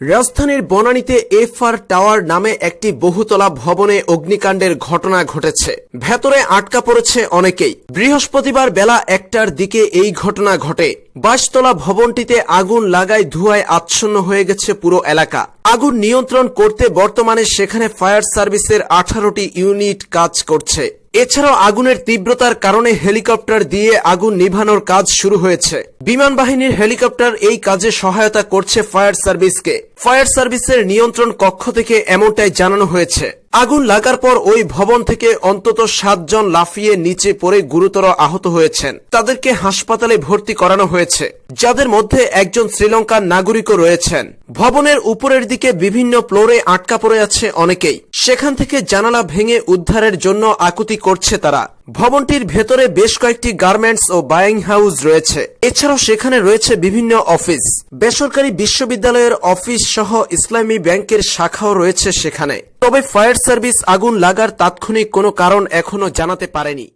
রাজধানীর বনানীতে FR tower নামে একটি বহুতলা ভবনে অগ্নিকাণ্ডের ঘটনা ঘটেছে। ভেতরে আটকা পড়েছে অনেকেই। বৃহস্পতিবার বেলা একটার দিকে এই ঘটনা ঘটে। বাইশতলা ভবনটিতে আগুন লাগায় ধোঁয়ায় আচ্ছন্ন হয়ে গেছে পুরো এলাকা। আগুন নিয়ন্ত্রণ করতে বর্তমানে সেখানে ফায়ার সার্ভিসের আঠারোটি ইউনিট কাজ করছে। এছাড়াও আগুনের তীব্রতার কারণে হেলিকপ্টার দিয়ে আগুন নিভানোর কাজ শুরু হয়েছে। বিমান বাহিনীর হেলিকপ্টার এই কাজে সহায়তা করছে ফায়ার সার্ভিসকে। ফায়ার সার্ভিসের নিয়ন্ত্রণ কক্ষ থেকে এমনটাই জানানো হয়েছে। আগুন লাগার পর ওই ভবন থেকে অন্তত সাতজন লাফিয়ে নিচে পড়ে গুরুতর আহত হয়েছেন। তাদেরকে হাসপাতালে ভর্তি করানো হয়েছে। যাদের মধ্যে একজন শ্রীলঙ্কার নাগরিকও রয়েছেন। ভবনের উপরের দিকে বিভিন্ন ফ্লোরে আটকা পড়ে আছে অনেকেই। সেখান থেকে জানালা ভেঙে উদ্ধারের জন্য আকুতি করছে তারা। ভবনটির ভেতরে বেশ কয়েকটি গার্মেন্টস ও বাইং হাউস রয়েছে। এছাড়াও সেখানে রয়েছে বিভিন্ন অফিস। বেসরকারি বিশ্ববিদ্যালয়ের অফিস সহ ইসলামী ব্যাংকের শাখাও রয়েছে সেখানে। তবে ফায়ার সার্ভিস আগুন লাগার তাৎক্ষণিক কোনো কারণ এখনও জানাতে পারেনি।